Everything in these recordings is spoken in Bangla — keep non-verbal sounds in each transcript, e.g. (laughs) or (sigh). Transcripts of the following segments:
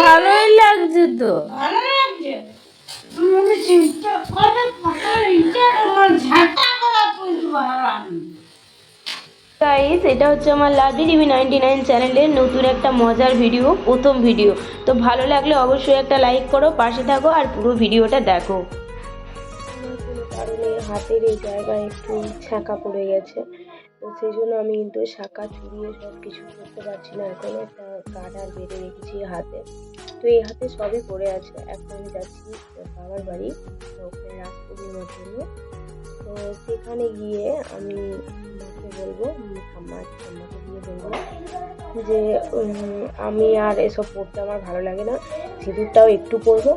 ভালোই লাগছে তো। ভালো লাগছে। তুমি চিন্তা করে পাকা ইটা আমার ঝাঁটা করা পুজো হারাম গাইস এটা হচ্ছে আমার লাভলি টিভি নাইনটি নাইন চ্যানেলের নতুন একটা মজার ভিডিও প্রথম ভিডিও। তো ভালো লাগলে অবশ্যই একটা লাইক করো পাশে থাকো আর পুরো ভিডিওটা দেখো। কারণে হাতের এই জায়গায় একটু ছ্যাঁকা পড়ে গেছে। তো সেই জন্য আমি কিন্তু শাঁকা চুরিয়ে সব কিছু করতে পারছি না। এখন একটা গার্ডার বেঁধে রেখেছি হাতে। তো এই হাতে সবই পড়ে আছে। এখন আমি যাচ্ছি বাবার বাড়ি তো ওখানে রাস পূর্ণিমার জন্য তো সেখানে গিয়ে আমি মাকে বলব উম, ঠাম্মা ঠাম্মাকে গিয়ে বলব যে আমি আর এসব পড়তে আমার ভালো লাগে না। সিঁদুরটাও একটু পরবো।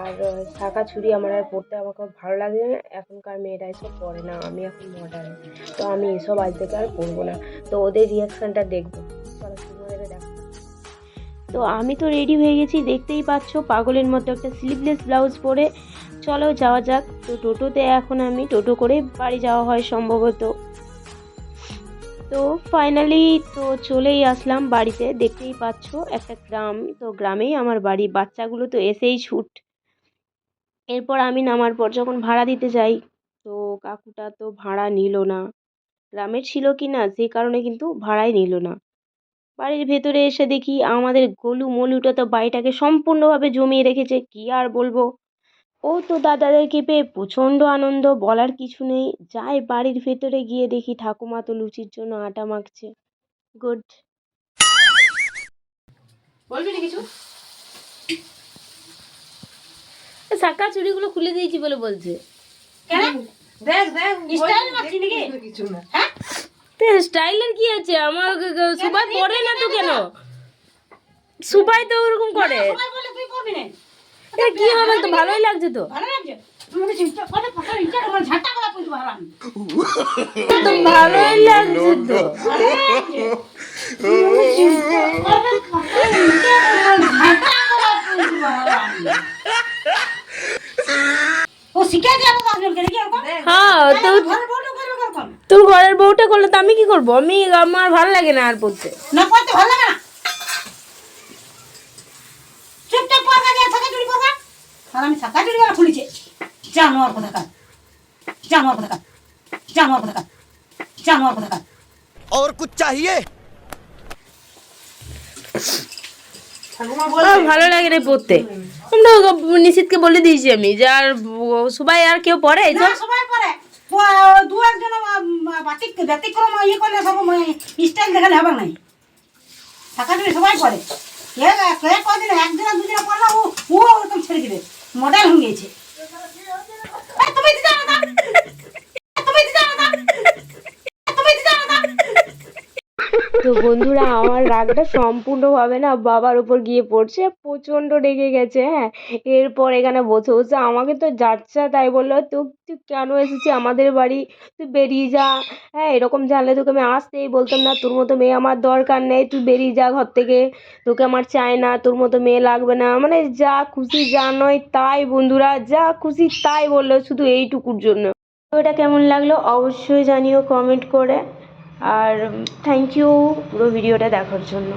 আর শাঁখা ছুরি আমার আর পড়তে আমাকে ভালো লাগে না। এখনকার মেয়েরা এসব পরে না, আমি এখন মডার্ন তো আমি এসব আজ থেকে আর পরবো না। তো ওদের রিয়াকশানটা দেখব। তো আমি তো রেডি হয়ে গেছি, দেখতেই পাচ্ছ পাগলের মতো একটা স্লিভলেস ব্লাউজ পরে। চলো যাওয়া যাক। তো টোটোতে এখন আমি টোটো করে বাড়ি যাওয়া হয় সম্ভবত। তো ফাইনালি তো চলেই আসলাম বাড়িতে। দেখতেই পাচ্ছ একটা গ্রাম। তো গ্রামেই আমার বাড়ি। বাচ্চাগুলো তো এসেই ছুট। এরপর আমি নামার পর যখন ভাড়া দিতে যাই, তো কাকুটা তো ভাড়া নিল না। গ্রামের ছিল কি না সেই কারণে কিন্তু ভাড়াই নিল না। বাড়ির ভেতরে এসে দেখি আমাদের গলু মলুটা তো বাড়িটাকে সম্পূর্ণভাবে জমিয়ে রেখেছে, কি আর বলব? ও তো দাদাদেরকে পেয়ে প্রচণ্ড আনন্দ, বলার কিছু নেই। যাই বাড়ির ভেতরে গিয়ে দেখি ঠাকুমা তো লুচির জন্য আটা মাখছে। গুড। বলবি কিছু? শাঁকা চুড়িগুলো খুলে দিয়েছি বলে বলছে। কেন? দেখ দেখ স্টাইল মারছি নাকি? কিছু না। হ্যাঁ? তো স্টাইলের কি আছে? আমার সুবাই পরে না তো কেন? সুবাই তো ওরকম করে। সবাই বলে তুই করবি না। এটা কি হবে? তো ভালোই লাগছে। তো। ভালো লাগছে? তুমি (laughs) চিন্তা করে পাকা ইটা আমার ঝাঁটা করা পুজো হারাম তো ভালোই লাগছে তো ভালো লাগছে তুমি চিন্তা করে পাকা ইটা আমার ঝাঁটা করা পুজো হারাম ও শিখে যাব কাজলকে দেখি ওরকম হ্যাঁ তো ঘরে বড় করবে ওরকম তোর ঘরের বউটা করলে তো আমি কি করবো আমি আমার ভালো লাগে না আর পড়তে না করতে ভালো লাগে না চুপচাপ পড়বা যে থাকা চুরি করবা আর আমি থাকা চুরি করা খুলেছে জানোয়ার কথা কার জানোয়ার কথা কার জানোয়ার কথা কার জানোয়ার কথা কার और कुछ चाहिए আমার ভালো লাগে না পড়তে আমরা নিশিতকে বলে দিয়েছি আমি যে আর ব- সবাই আর কেউ পড়ে না এইসব সবাই পরে প- দু একজন বাতিক ব্যতিক্রম ইয়ে করলে সব স্টাইল দেখালে হবে নাই চুরি সবাই করে। কে কদিন, একদিন দুদিন করলে ও ও ওরকম ছেড়ে দিবে। মডেল হয়ে গেছে এই, তুমি দিতে জানো না তুমি দিতে জানো না তুমি দিতে জানো না তো বন্ধুরা, আমার রাগটা সম্পূর্ণভাবে না বাবার উপর গিয়ে পড়ছে, প্রচণ্ড রেগে গেছে হ্যাঁ। এরপর এখানে বসে বসে আমাকে তো যাচ্ছে, তাই বলল তুই তুই কেন এসেছি আমাদের বাড়ি? তুই বেরিয়ে যা। হ্যাঁ এরকম জানলে তোকে আমি আসতেই বলতাম না, তোর মতো মেয়ে আমার দরকার নেই, তুই বেরিয়ে যা ঘর থেকে। তোকে আমার চাই না, তোর মতো মেয়ে লাগবে না। মানে যা খুশি যা নয় তাই বন্ধুরা, যা খুশি তাই বলল শুধু এইটুকুর জন্য। এটা কেমন লাগল? অবশ্যই জানিও কমেন্ট করে। আর থ্যাংক ইউ পুরো ভিডিওটা দেখার জন্য.